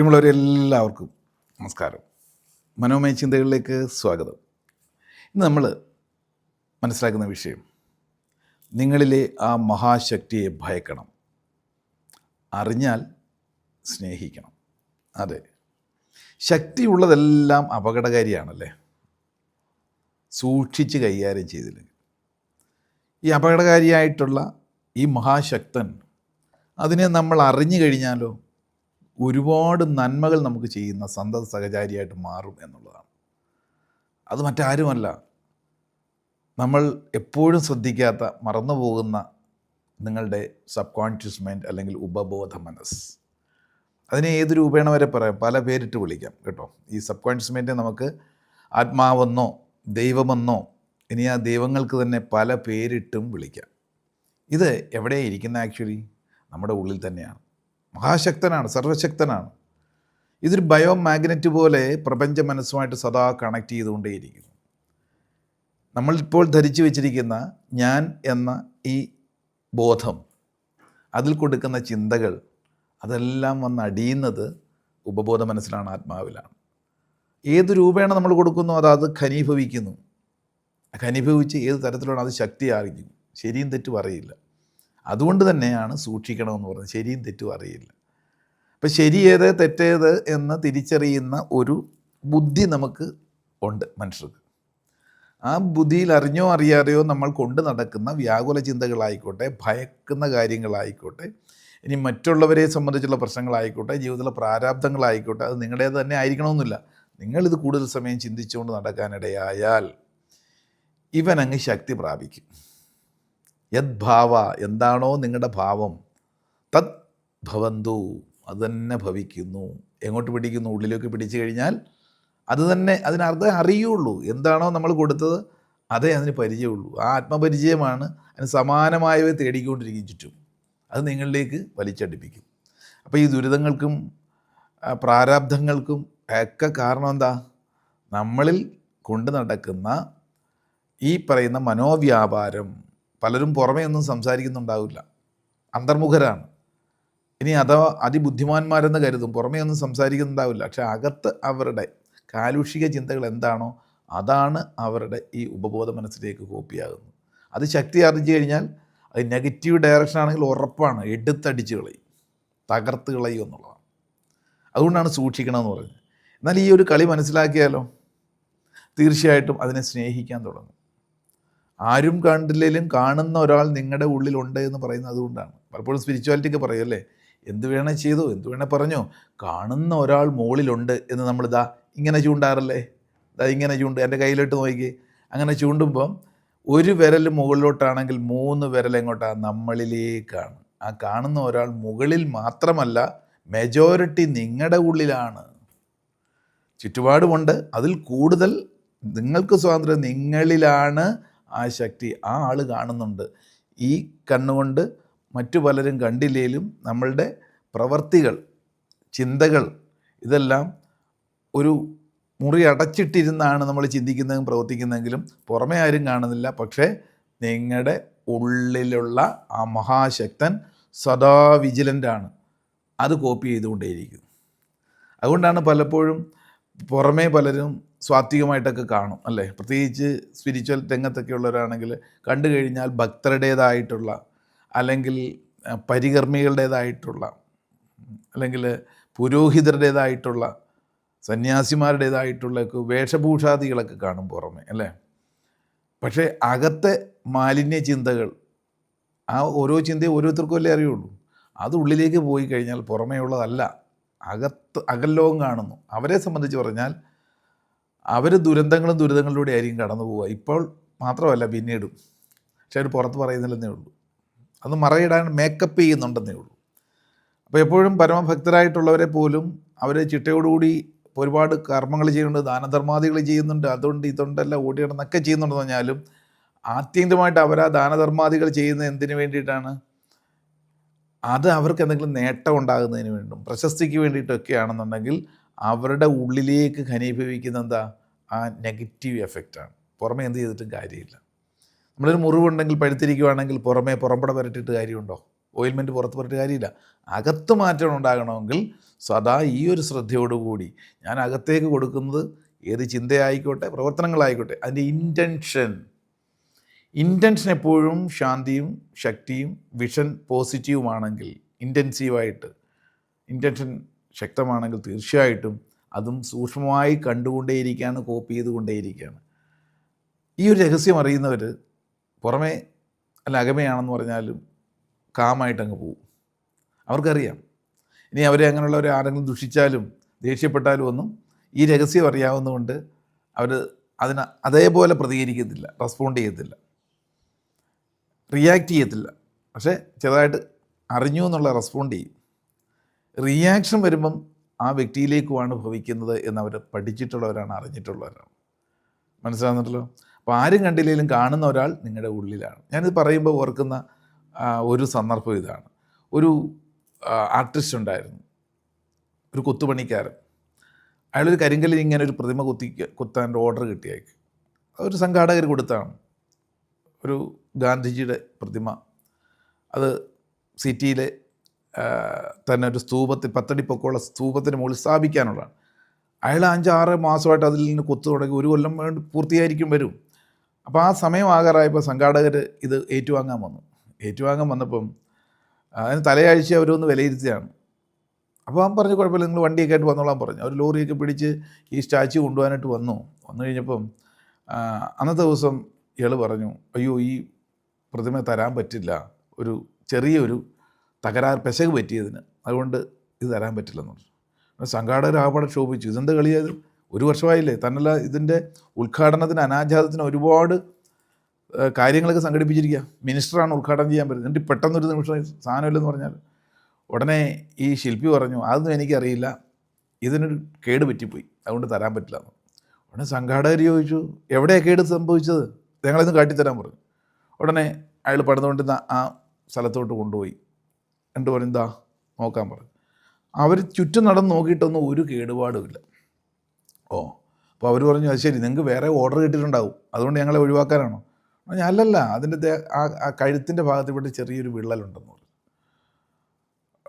പ്രിയമുള്ളവരെല്ലാവർക്കും നമസ്കാരം. മനോമയ ചിന്തകളിലേക്ക് സ്വാഗതം. ഇന്ന് നമ്മൾ മനസ്സിലാക്കുന്ന വിഷയം നിങ്ങളിലെ ആ മഹാശക്തിയെ ഭയക്കണം. അറിഞ്ഞാൽ സ്നേഹിക്കണം. അതെ. ശക്തിയുള്ളതെല്ലാം അപകടകാരിയാണല്ലേ? സൂക്ഷിച്ച് കൈകാര്യം ചെയ്തില്ലെങ്കിൽ. ഈ അപകടകാരിയായിട്ടുള്ള ഈ മഹാശക്തൻ അതിനെ നമ്മൾ അറിഞ്ഞു കഴിഞ്ഞാലോ? ഒരുപാട് നന്മകൾ നമുക്ക് ചെയ്യുന്ന സന്തത സഹചാരിയായിട്ട് മാറും എന്നുള്ളതാണ്. അത് മറ്റാരുമല്ല. നമ്മൾ എപ്പോഴും ശ്രദ്ധിക്കാത്ത മറന്നു പോകുന്ന നിങ്ങളുടെ സബ് കോൺഷ്യസ് മൈൻഡ് അല്ലെങ്കിൽ ഉപബോധ മനസ്സ്. അതിനെ ഏത് രൂപേണ വരെ പറയാം? പല പേരിട്ട് വിളിക്കാം കേട്ടോ. ഈ സബ് കോൺഷ്യസ് മൈൻഡിനെ നമുക്ക് ആത്മാവെന്നോ ദൈവമെന്നോ ഇനി ആ ദൈവങ്ങൾക്ക് തന്നെ പല പേരിട്ടും വിളിക്കാം. ഇത് എവിടെയാണ് ഇരിക്കുന്നത് ആക്ച്വലി? നമ്മുടെ ഉള്ളിൽ തന്നെയാണ്. മഹാശക്തനാണ് സർവശക്തനാണ്. ഇതൊരു ബയോ മാഗ്നറ്റ് പോലെ പ്രപഞ്ച മനസ്സുമായിട്ട് സദാ കണക്ട് ചെയ്തുകൊണ്ടേയിരിക്കുന്നു. നമ്മളിപ്പോൾ ധരിച്ചു വെച്ചിരിക്കുന്ന ഞാൻ എന്ന ഈ ബോധം അതിൽ കൊടുക്കുന്ന ചിന്തകൾ അതെല്ലാം വന്ന് അടിയുന്നത് ഉപബോധ മനസ്സിലാണ് ആത്മാവിലാണ്. ഏത് രൂപേണ നമ്മൾ കൊടുക്കുന്നു അത് അത് ഖനീഭവിക്കുന്നു. ഖനീഭവിച്ച് ഏത് തരത്തിലാണ് അത് ശക്തി ആർജിക്കും ശരിയും തെറ്റും അറിയില്ല. അതുകൊണ്ട് തന്നെയാണ് സൂക്ഷിക്കണമെന്ന് പറയുന്നത് ശരിയും തെറ്റും അറിയില്ല. അപ്പം ശരിയേത് തെറ്റേത് എന്ന് തിരിച്ചറിയുന്ന ഒരു ബുദ്ധി നമുക്ക് ഉണ്ട് മനുഷ്യർക്ക്. ആ ബുദ്ധിയിൽ അറിഞ്ഞോ അറിയാതെയോ നമ്മൾ കൊണ്ട് നടക്കുന്ന വ്യാകുല ചിന്തകളായിക്കോട്ടെ ഭയക്കുന്ന കാര്യങ്ങളായിക്കോട്ടെ ഇനി മറ്റുള്ളവരെ സംബന്ധിച്ചുള്ള പ്രശ്നങ്ങളായിക്കോട്ടെ ജീവിതത്തിലെ പ്രാരാബ്ദങ്ങളായിക്കോട്ടെ അത് നിങ്ങളുടേത് തന്നെ ആയിരിക്കണമെന്നില്ല. നിങ്ങളിത് കൂടുതൽ സമയം ചിന്തിച്ചുകൊണ്ട് നടക്കാനിടയായാൽ ഇവനങ്ങ് ശക്തി പ്രാപിക്കും. യദ്ഭാവ എന്താണോ നിങ്ങളുടെ ഭാവം തത് ഭവന്തു അത് തന്നെ ഭവിക്കുന്നു. എങ്ങോട്ട് പിടിക്കുന്നു? ഉള്ളിലേക്ക് പിടിച്ചു കഴിഞ്ഞാൽ അത് തന്നെ അതിനർത്ഥം അറിയുള്ളൂ. എന്താണോ നമ്മൾ കൊടുത്തത് അതേ അതിന് പരിചയമുള്ളൂ. ആ ആത്മപരിചയമാണ് അതിന് സമാനമായവ തേടിക്കൊണ്ടിരിക്കും ചുറ്റും. അത് നിങ്ങളിലേക്ക് വലിച്ചടിപ്പിക്കും. അപ്പോൾ ഈ ദുരിതങ്ങൾക്കും പ്രാരാബ്ധങ്ങൾക്കും ഒക്കെ കാരണം എന്താ? നമ്മളിൽ കൊണ്ടു നടക്കുന്ന ഈ പറയുന്ന മനോവ്യാപാരം പലരും പുറമേ ഒന്നും സംസാരിക്കുന്നുണ്ടാവില്ല. അന്തർമുഖരാണ്. ഇനി അഥവാ അതിബുദ്ധിമാന്മാരെന്ന് കരുതും പുറമേ ഒന്നും സംസാരിക്കുന്നുണ്ടാവില്ല. പക്ഷെ അകത്ത് അവരുടെ കാലുഷിക ചിന്തകൾ എന്താണോ അതാണ് അവരുടെ ഈ ഉപബോധ മനസ്സിലേക്ക് കോപ്പിയാകുന്നത് അത് ശക്തി ആർജിച്ചു കഴിഞ്ഞാൽ അത് നെഗറ്റീവ് ഡയറക്ഷൻ ആണെങ്കിൽ ഉറപ്പാണ്. എടുത്തടിച്ച് കളയും. തകർത്ത് കളയും എന്നുള്ളതാണ്. അതുകൊണ്ടാണ് സൂക്ഷിക്കണമെന്ന് പറയുന്നത് എന്നാൽ ഈ ഒരു കളി മനസ്സിലാക്കിയാലോ? തീർച്ചയായിട്ടും അതിനെ സ്നേഹിക്കാൻ തുടങ്ങും. ആരും കണ്ടില്ലെങ്കിലും കാണുന്ന ഒരാൾ നിങ്ങളുടെ ഉള്ളിലുണ്ട് എന്ന് പറയുന്നത് അതുകൊണ്ടാണ് പലപ്പോഴും സ്പിരിച്വാലിറ്റിക്ക് പറയും അല്ലേ? എന്ത് വേണേ ചെയ്തു എന്ത് വേണേ പറഞ്ഞോ. കാണുന്ന ഒരാൾ മുകളിലുണ്ട് എന്ന് നമ്മൾ ഇതാ ഇങ്ങനെ ചൂണ്ടാറല്ലേ? ഇതാ ഇങ്ങനെ ചൂണ്ട് എന്റെ കയ്യിലോട്ട് നോക്കി. അങ്ങനെ ചൂണ്ടുമ്പം ഒരു വിരൽ മുകളിലോട്ടാണെങ്കിൽ മൂന്ന് വിരൽ എങ്ങോട്ടാണ് നമ്മളിലേക്കാണ്. ആ കാണുന്ന ഒരാൾ മുകളിൽ മാത്രമല്ല മെജോറിറ്റി നിങ്ങളുടെ ഉള്ളിലാണ്. ചുറ്റുപാടുമുണ്ട്. അതിൽ കൂടുതൽ നിങ്ങൾക്ക് സ്വാതന്ത്ര്യം നിങ്ങളിലാണ് ആ ശക്തി ആ ആൾ കാണുന്നുണ്ട്. ഈ കണ്ണുകൊണ്ട് മറ്റു പലരും കണ്ടില്ലേലും നമ്മളുടെ പ്രവർത്തികൾ ചിന്തകൾ ഇതെല്ലാം ഒരു മുറി അടച്ചിട്ടിരുന്നാണ് നമ്മൾ ചിന്തിക്കുന്നതും പ്രവർത്തിക്കുന്നതെങ്കിലും പുറമേ ആരും കാണുന്നില്ല. പക്ഷേ നിങ്ങളുടെ ഉള്ളിലുള്ള ആ മഹാശക്തൻ സദാ വിജിലന്റാണ്. അത് കോപ്പി ചെയ്തുകൊണ്ടേയിരിക്കും. അതുകൊണ്ടാണ് പലപ്പോഴും പുറമേ പലരും സ്വാത്വികമായിട്ടൊക്കെ കാണും അല്ലേ? പ്രത്യേകിച്ച് സ്പിരിച്വൽ രംഗത്തൊക്കെ ഉള്ളവരാണെങ്കിൽ കണ്ടു കഴിഞ്ഞാൽ ഭക്തരുടേതായിട്ടുള്ള അല്ലെങ്കിൽ പരികർമ്മികളുടേതായിട്ടുള്ള അല്ലെങ്കിൽ പുരോഹിതരുടേതായിട്ടുള്ള സന്യാസിമാരുടേതായിട്ടുള്ള വേഷഭൂഷാദികളൊക്കെ കാണും പുറമെ അല്ലേ? പക്ഷേ അകത്തെ മാലിന്യ ചിന്തകൾ ആ ഓരോ ചിന്തയും ഓരോരുത്തർക്കും അല്ലേ അറിയുള്ളൂ? അത് ഉള്ളിലേക്ക് പോയി കഴിഞ്ഞാൽ പുറമേ ഉള്ളതല്ല അകത്ത് അകല്ലോകം കാണുന്നു. അവരെ സംബന്ധിച്ച് പറഞ്ഞാൽ അവർ ദുരന്തങ്ങളും ദുരിതങ്ങളിലൂടെ ആയിരിക്കും കടന്നു പോവുക. ഇപ്പോൾ മാത്രമല്ല പിന്നീടും. പക്ഷെ അവർ പുറത്ത് പറയുന്നില്ലെന്നേ ഉള്ളൂ. അത് മറയിടാൻ മേക്കപ്പ് ചെയ്യുന്നുണ്ടെന്നേ ഉള്ളൂ. അപ്പോൾ എപ്പോഴും പരമഭക്തരായിട്ടുള്ളവരെ പോലും അവർ ചിട്ടയോടുകൂടി ഒരുപാട് കർമ്മങ്ങൾ ചെയ്യുന്നുണ്ട് ദാനധർമാദികൾ ചെയ്യുന്നുണ്ട് അതുകൊണ്ട് ഇതുണ്ടെല്ലാം ഓടി നടന്നൊക്കെ ചെയ്യുന്നുണ്ടെന്ന് പറഞ്ഞാലും ആത്യന്തികമായിട്ട് അവർ ആ ദാനധർമാദികൾ ചെയ്യുന്നത് എന്തിനു വേണ്ടിയിട്ടാണ്? അത് അവർക്ക് എന്തെങ്കിലും നേട്ടം ഉണ്ടാകുന്നതിന് വേണ്ടും പ്രശസ്തിക്ക് വേണ്ടിയിട്ടൊക്കെയാണെന്നുണ്ടെങ്കിൽ അവരുടെ ഉള്ളിലേക്ക് ഘനീഭവിക്കുന്ന എന്താ ആ നെഗറ്റീവ് എഫക്റ്റാണ് പുറമേ എന്ത് ചെയ്തിട്ടും കാര്യമില്ല. നമ്മളൊരു മുറിവുണ്ടെങ്കിൽ പഴുത്തിരിക്കുവാണെങ്കിൽ പുറമേ പുറംപട വരട്ടിട്ട് കാര്യമുണ്ടോ? ഓയിൽമെന്റ് പുറത്ത് പറഞ്ഞിട്ട് കാര്യമില്ല. അകത്ത് മാറ്റം ഉണ്ടാകണമെങ്കിൽ സദാ ഈ ഒരു ശ്രദ്ധയോടുകൂടി ഞാൻ അകത്തേക്ക് കൊടുക്കുന്നത് ഏത് ചിന്തയായിക്കോട്ടെ പ്രവർത്തനങ്ങളായിക്കോട്ടെ അതിന്റെ ഇന്റൻഷൻ ഇന്റൻഷൻ എപ്പോഴും ശാന്തിയും ശക്തിയും വിഷൻ പോസിറ്റീവുമാണെങ്കിൽ ഇന്റൻസീവായിട്ട് ഇന്റൻഷൻ ശക്തമാണെങ്കിൽ തീർച്ചയായിട്ടും അതും സൂക്ഷ്മമായി കണ്ടുകൊണ്ടേയിരിക്കുകയാണ് കോപ്പി ചെയ്തുകൊണ്ടേയിരിക്കുകയാണ്. ഈ ഒരു രഹസ്യം അറിയുന്നവർ പുറമേ അല്ല അകമയാണെന്ന് പറഞ്ഞാലും കാമായിട്ട് അങ്ങ് പോകും അവർക്കറിയാം. ഇനി അവരെ അങ്ങനെയുള്ളവർ ആരെങ്കിലും ദുഷിച്ചാലും ദേഷ്യപ്പെട്ടാലും ഒന്നും ഈ രഹസ്യം അറിയാവുന്നതുകൊണ്ട് അവർ അതിന് അതേപോലെ പ്രതികരിക്കത്തില്ല റെസ്പോണ്ട് ചെയ്യത്തില്ല. റിയാക്റ്റ് ചെയ്യത്തില്ല. പക്ഷേ ചെറുതായിട്ട് അറിഞ്ഞു എന്നുള്ള റെസ്പോണ്ട് ചെയ്യും. റിയാക്ഷൻ വരുമ്പം ആ വ്യക്തിയിലേക്കുമാണ് ഭവിക്കുന്നത് എന്ന് അവർ പഠിച്ചിട്ടുള്ളവരാണ് അറിഞ്ഞിട്ടുള്ളവരാണ്. മനസ്സിലാകുന്നുണ്ടല്ലോ അപ്പോൾ ആരും കണ്ടില്ലെങ്കിലും കാണുന്ന ഒരാൾ നിങ്ങളുടെ ഉള്ളിലാണ്. ഞാനിത് പറയുമ്പോൾ ഓർക്കുന്ന ഒരു സന്ദർഭം ഇതാണ്. ഒരു ആർട്ടിസ്റ്റ് ഉണ്ടായിരുന്നു. ഒരു കൊത്തുപണിക്കാരൻ. അയാളൊരു കരിങ്കല്ലിൽ ഇങ്ങനെ ഒരു പ്രതിമ കുത്തി കുത്താൻ ഓർഡർ കിട്ടിയേക്ക്. അതൊരു സംഘാടകർ കൊടുത്താണ്. ഒരു ഗാന്ധിജിയുടെ പ്രതിമ. അത് സിറ്റിയിലെ തന്നെ ഒരു സ്തൂപത്തിൽ പത്തടി പൊക്കമുള്ള സ്തൂപത്തിന് മുകളിൽ സ്ഥാപിക്കാനുള്ളതാണ്. അയാൾ അഞ്ചാറ് മാസമായിട്ട് അതിൽ നിന്ന് കൊത്തു തുടങ്ങി ഒരു കൊല്ലം വേണ്ടി പൂർത്തിയായിരിക്കും വരും. അപ്പോൾ ആ സമയം ആകാറായപ്പോൾ സംഘാടകർ ഇത് ഏറ്റുവാങ്ങാൻ വന്നു. ഏറ്റുവാങ്ങാൻ വന്നപ്പം അതിന് തലയാഴ്ച അവരൊന്ന് വിലയിരുത്തിയാണ്. അപ്പോൾ അവൻ പറഞ്ഞു കുഴപ്പമില്ല നിങ്ങൾ വണ്ടിയൊക്കെ ആയിട്ട് വന്നോളാൻ പറഞ്ഞു. അവർ ലോറിയൊക്കെ പിടിച്ച് ഈ സ്റ്റാച്ചു കൊണ്ടുപോകാനായിട്ട് വന്നു. വന്നു കഴിഞ്ഞപ്പം അന്നത്തെ ദിവസം ഇയാൾ പറഞ്ഞു അയ്യോ ഈ പ്രതിമ തരാൻ പറ്റില്ല. ഒരു ചെറിയൊരു തകരാർ പെശക് പറ്റിയതിന്. അതുകൊണ്ട് ഇത് തരാൻ പറ്റില്ലെന്ന് പറഞ്ഞു സംഘാടകർ ആപാടെ ക്ഷോഭിച്ചു. ഇതെന്ത് കളിയത് ഒരു വർഷമായില്ലേ? തന്നല്ല ഇതിന്റെ ഉദ്ഘാടനത്തിന് അനാച്ഛാദത്തിന് ഒരുപാട് കാര്യങ്ങളൊക്കെ സംഘടിപ്പിച്ചിരിക്കുക മിനിസ്റ്ററാണ് ഉദ്ഘാടനം ചെയ്യാൻ പറ്റുന്നത്. എന്നിട്ട് പെട്ടെന്നൊരു നിമിഷം സാധനമില്ലെന്ന് പറഞ്ഞാൽ ഉടനെ ഈ ശില്പി പറഞ്ഞു അതൊന്നും എനിക്കറിയില്ല. ഇതിനൊരു കേട് പറ്റിപ്പോയി. അതുകൊണ്ട് തരാൻ പറ്റില്ല. എന്ന് ഉടനെ സംഘാടകർ ചോദിച്ചു എവിടെയാണ് കേട് സംഭവിച്ചത്? ഞങ്ങളിന്ന് കാട്ടിത്തരാൻ പറഞ്ഞു. ഉടനെ അയാൾ പണിതുകൊണ്ടിരുന്ന ആ സ്ഥലത്തോട്ട് കൊണ്ടുപോയി. എന്നിട്ട് നോക്കാൻ പറഞ്ഞു അവർ ചുറ്റും നടന്ന് നോക്കിയിട്ടൊന്നും ഒരു കേടുപാടുമില്ല ഓ അപ്പോൾ അവർ പറഞ്ഞു അത് ശരി നിങ്ങൾക്ക് വേറെ ഓർഡർ കിട്ടിയിട്ടുണ്ടാവും. അതുകൊണ്ട് ഞങ്ങളെ ഒഴിവാക്കാനാണോ? അല്ലല്ല അതിന്റെ ആ കഴുത്തിന്റെ ഭാഗത്ത് ഇവിടെ ചെറിയൊരു വിള്ളലുണ്ടെന്ന് പറഞ്ഞു.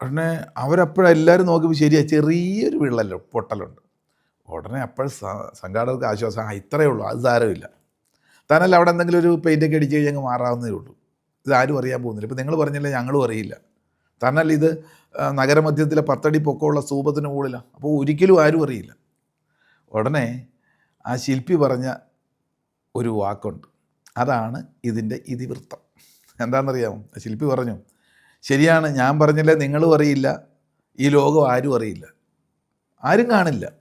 ഉടനെ അവരപ്പോഴെല്ലാവരും നോക്കിയപ്പോൾ ശരിയാ ചെറിയൊരു വിള്ളൽ പൊട്ടലുണ്ട്. ഉടനെ അപ്പോൾ സംഘാടകർക്ക് ആശ്വാസം ആ ഇത്രയേ ഉള്ളൂ അത് സാരമില്ല. താനല്ല അവിടെ എന്തെങ്കിലും ഒരു പെയിന്റൊക്കെ അടിച്ച് കഴിഞ്ഞാൽ അങ്ങ് മാറാവുന്നതേ ഉള്ളൂ. ഇത് ആരും അറിയാൻ പോകുന്നില്ല. ഇപ്പോൾ നിങ്ങൾ പറഞ്ഞല്ലേ ഞങ്ങളും അറിയില്ല. താനല്ല ഇത് നഗരമധ്യത്തിലെ പത്തടി പൊക്കമുള്ള സ്തൂപത്തിന് മുകളിലാണ് അപ്പോൾ ഒരിക്കലും ആരും അറിയില്ല. ഉടനെ ആ ശില്പി പറഞ്ഞ ഒരു വാക്കുണ്ട്. അതാണ് ഇതിന്റെ ഇതിവൃത്തം. എന്താണെന്നറിയാമോ? ആ ശില്പി പറഞ്ഞു ശരിയാണ് ഞാൻ പറഞ്ഞില്ലേ നിങ്ങളും അറിയില്ല ഈ ലോകം ആരും അറിയില്ല. ആരും കാണില്ല.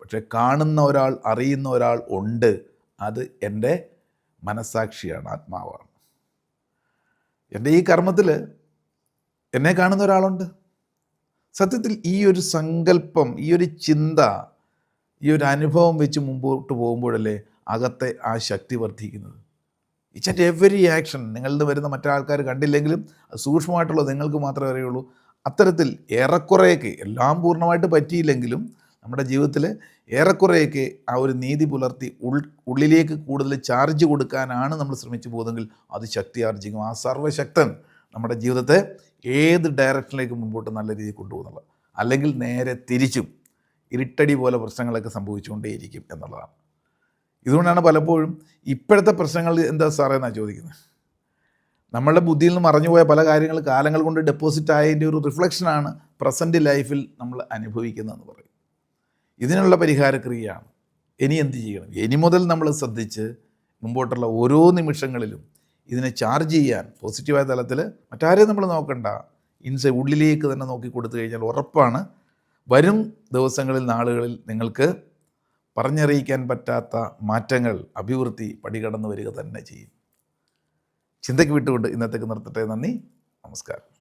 പക്ഷെ കാണുന്ന ഒരാൾ അറിയുന്ന ഒരാൾ ഉണ്ട്. അത് എന്റെ മനസ്സാക്ഷിയാണ് ആത്മാവാണ്. എന്റെ ഈ കർമ്മത്തിൽ എന്നെ കാണുന്ന ഒരാളുണ്ട്. സത്യത്തിൽ ഈ ഒരു സങ്കല്പം ഈ ഒരു ചിന്ത ഈ ഒരു അനുഭവം വെച്ച് മുമ്പോട്ട് പോകുമ്പോഴല്ലേ അകത്തെ ആ ശക്തി വർദ്ധിക്കുന്നത്. ഇച്ച് ആൻഡ് എവറി ആക്ഷൻ നിങ്ങളിൽ നിന്ന് വരുന്ന മറ്റാൾക്കാർ കണ്ടില്ലെങ്കിലും അത് സൂക്ഷ്മമായിട്ടുള്ളത് നിങ്ങൾക്ക് മാത്രമേ അറിയുള്ളൂ. അത്തരത്തിൽ ഏറെക്കുറെയൊക്കെ എല്ലാം പൂർണമായിട്ട് പറ്റിയില്ലെങ്കിലും നമ്മുടെ ജീവിതത്തിൽ ഏറെക്കുറെയൊക്കെ ആ ഒരു നീതി പുലർത്തി ഉൾ ഉള്ളിലേക്ക് കൂടുതൽ ചാർജ് കൊടുക്കാനാണ് നമ്മൾ ശ്രമിച്ചു പോകുന്നതെങ്കിൽ അത് ശക്തി ആർജിക്കും. ആ സർവശക്തൻ നമ്മുടെ ജീവിതത്തെ ഏത് ഡയറക്ഷനിലേക്ക് മുമ്പോട്ട് നല്ല രീതിയിൽ കൊണ്ടുപോകുന്നുള്ളത്? അല്ലെങ്കിൽ നേരെ തിരിച്ചും ഇരുട്ടടി പോലെ പ്രശ്നങ്ങളൊക്കെ സംഭവിച്ചുകൊണ്ടേയിരിക്കും എന്നുള്ളതാണ്. ഇതുകൊണ്ടാണ് പലപ്പോഴും ഇപ്പോഴത്തെ പ്രശ്നങ്ങൾ എന്താ സാറേ എന്നാണ് ചോദിക്കുന്നത്? നമ്മളുടെ ബുദ്ധിയിൽ നിന്ന് മറഞ്ഞുപോയ പല കാര്യങ്ങൾ കാലങ്ങൾ കൊണ്ട് ഡെപ്പോസിറ്റ് ആയതിന്റെ ഒരു റിഫ്ലക്ഷനാണ് പ്രസന്റ് ലൈഫിൽ നമ്മൾ അനുഭവിക്കുന്നതെന്ന് പറയും. ഇതിനുള്ള പരിഹാരക്രിയയാണ്. ഇനി എന്ത് ചെയ്യണം? ഇനി മുതൽ നമ്മൾ ശ്രദ്ധിച്ച് മുമ്പോട്ടുള്ള ഓരോ നിമിഷങ്ങളിലും ഇതിനെ ചാർജ് ചെയ്യാൻ പോസിറ്റീവായ തലത്തിൽ മറ്റാരെയും നമ്മൾ നോക്കണ്ട. ഇൻസൈ ഉള്ളിലേക്ക് തന്നെ നോക്കി കൊടുത്തു കഴിഞ്ഞാൽ ഉറപ്പാണ്. വരും ദിവസങ്ങളിൽ നാളുകളിൽ നിങ്ങൾക്ക് പറഞ്ഞറിയിക്കാൻ പറ്റാത്ത മാറ്റങ്ങൾ അഭിവൃദ്ധി പടികടന്നു വരിക തന്നെ ചെയ്യും. ചിന്തയ്ക്ക് വിട്ടുകൊണ്ട് ഇന്നത്തേക്ക് നിർത്തട്ടെ. നന്ദി. നമസ്കാരം.